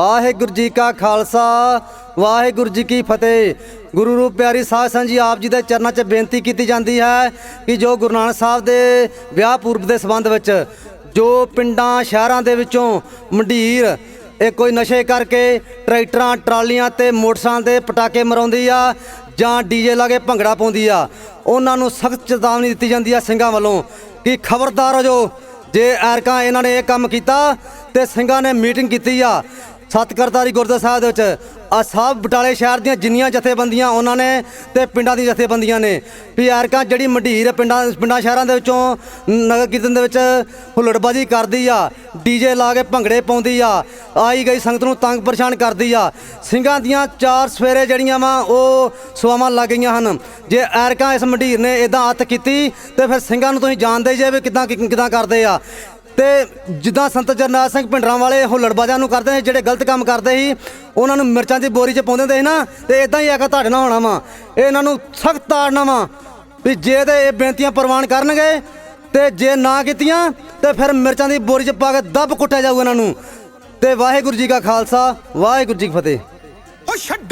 ਵਾਹਿਗੁਰੂ ਜੀ ਕਾ ਖਾਲਸਾ, ਵਾਹਿਗੁਰੂ ਜੀ ਕੀ ਫਤਿਹ। ਗੁਰੂ ਰੂਪ ਪਿਆਰੀ ਸਾਧ ਸੰਗਤ ਜੀ, ਆਪ ਜੀ ਦੇ ਚਰਨਾਂ 'ਚ ਬੇਨਤੀ ਕੀਤੀ ਜਾਂਦੀ ਹੈ ਕਿ ਜੋ ਗੁਰੂ ਨਾਨਕ ਸਾਹਿਬ ਦੇ ਵਿਆਹ ਪੂਰਬ ਦੇ ਸੰਬੰਧ ਵਿੱਚ ਜੋ ਪਿੰਡਾਂ, ਸ਼ਹਿਰਾਂ ਦੇ ਵਿੱਚੋਂ ਮੰਡੀਰ, ਇਹ ਕੋਈ ਨਸ਼ੇ ਕਰਕੇ ਟਰੈਕਟਰਾਂ, ਟਰਾਲੀਆਂ ਤੇ ਮੋਟਰਸਾਈਕਲਾਂ ਦੇ ਪਟਾਕੇ ਮਰਾਉਂਦੀ ਆ ਜਾਂ ਡੀਜੇ ਲਾ ਕੇ ਭੰਗੜਾ ਪਾਉਂਦੀ ਆ, ਉਹਨਾਂ ਨੂੰ ਸਖਤ ਚੇਤਾਵਨੀ ਦਿੱਤੀ ਜਾਂਦੀ ਆ ਸਿੰਘਾਂ ਵੱਲੋਂ ਕਿ ਖਬਰਦਾਰ ਹੋ ਜੋ, ਜੇ ਐਰਕਾਂ ਇਹਨਾਂ ਨੇ ਇਹ ਕੰਮ ਕੀਤਾ ਤੇ ਸਿੰਘਾਂ ਨੇ ਮੀਟਿੰਗ ਕੀਤੀ ਆ ਸਤਕਰਤਾਰੀ ਗੁਰਦੁਆਰਾ ਸਾਹਿਬ ਦੇ ਵਿੱਚ ਆ ਸਾਹਿਬ ਬਟਾਲੇ ਸ਼ਹਿਰ ਦੀਆਂ ਜਿੰਨੀਆਂ ਜਥੇਬੰਦੀਆਂ ਉਹਨਾਂ ਨੇ ਤੇ ਪਿੰਡਾਂ ਦੀਆਂ ਜਥੇਬੰਦੀਆਂ ਨੇ। ਵੀ ਐਰਕਾਂ ਜਿਹੜੀ ਮੰਡੀਰ ਪਿੰਡਾਂ ਪਿੰਡਾਂ ਸ਼ਹਿਰਾਂ ਦੇ ਵਿੱਚੋਂ ਨਗਰ ਕੀਰਤਨ ਦੇ ਵਿੱਚ ਹੁੱਲੜਬਾਜੀ ਕਰਦੀ ਆ, ਡੀਜੇ ਲਾ ਕੇ ਭੰਗੜੇ ਪਾਉਂਦੀ ਆ, ਆਈ ਗਈ ਸੰਗਤ ਨੂੰ ਤੰਗ ਪਰੇਸ਼ਾਨ ਕਰਦੀ ਆ। ਸਿੰਘਾਂ ਦੀਆਂ ਚਾਰ ਸਵੇਰੇ ਜਿਹੜੀਆਂ ਵਾ, ਉਹ ਸਵਾਵਾਂ ਲੱਗ ਗਈਆਂ ਹਨ। ਜੇ ਐਰਕਾਂ ਇਸ ਮੰਡੀਰ ਨੇ ਇਦਾਂ ਅੱਤ ਕੀਤੀ, ਤੇ ਫਿਰ ਸਿੰਘਾਂ ਨੂੰ ਤੁਸੀਂ ਜਾਣਦੇ ਜੇ ਵੀ ਕਿਦਾਂ ਕਿਦਾਂ ਕਰਦੇ ਆ। ਤੇ ਜਿੱਦਾਂ ਸੰਤ ਜਰਨੈਲ ਸਿੰਘ ਭਿੰਡਰਾਂ ਵਾਲੇ ਹੁੱਲੜਬਾਜ਼ਾਂ ਨੂੰ ਕਰਦੇ ਸੀ, ਜਿਹੜੇ ਗਲਤ ਕੰਮ ਕਰਦੇ ਸੀ, ਉਹਨਾਂ ਨੂੰ ਮਿਰਚਾਂ ਦੀ ਬੋਰੀ 'ਚ ਪਾਉਂਦੇ ਹੁੰਦੇ ਸੀ ਨਾ, ਤੇ ਇਦਾਂ ਹੀ ਆਗਾ ਤੁਹਾਡੇ ਨਾਲ ਹੋਣਾ ਵਾ। ਇਹ ਇਹਨਾਂ ਨੂੰ ਸਖਤ ਤਾੜਨਾ ਵਾ ਵੀ ਜੇ ਤੇ ਇਹ ਬੇਨਤੀਆਂ ਪ੍ਰਵਾਨ ਕਰਨਗੇ, ਤੇ ਜੇ ਨਾ ਕੀਤੀਆਂ, ਤੇ ਫਿਰ ਮਿਰਚਾਂ ਦੀ ਬੋਰੀ 'ਚ ਪਾ ਕੇ ਦੱਬ ਕੁੱਟਿਆ ਜਾਊਗਾ ਇਹਨਾਂ ਨੂੰ। ਤੇ ਵਾਹਿਗੁਰੂ ਜੀ ਕਾ ਖਾਲਸਾ, ਵਾਹਿਗੁਰੂ ਜੀ ਕੀ ਫਤਿਹ। ਉਹ ਛੱਡੋ।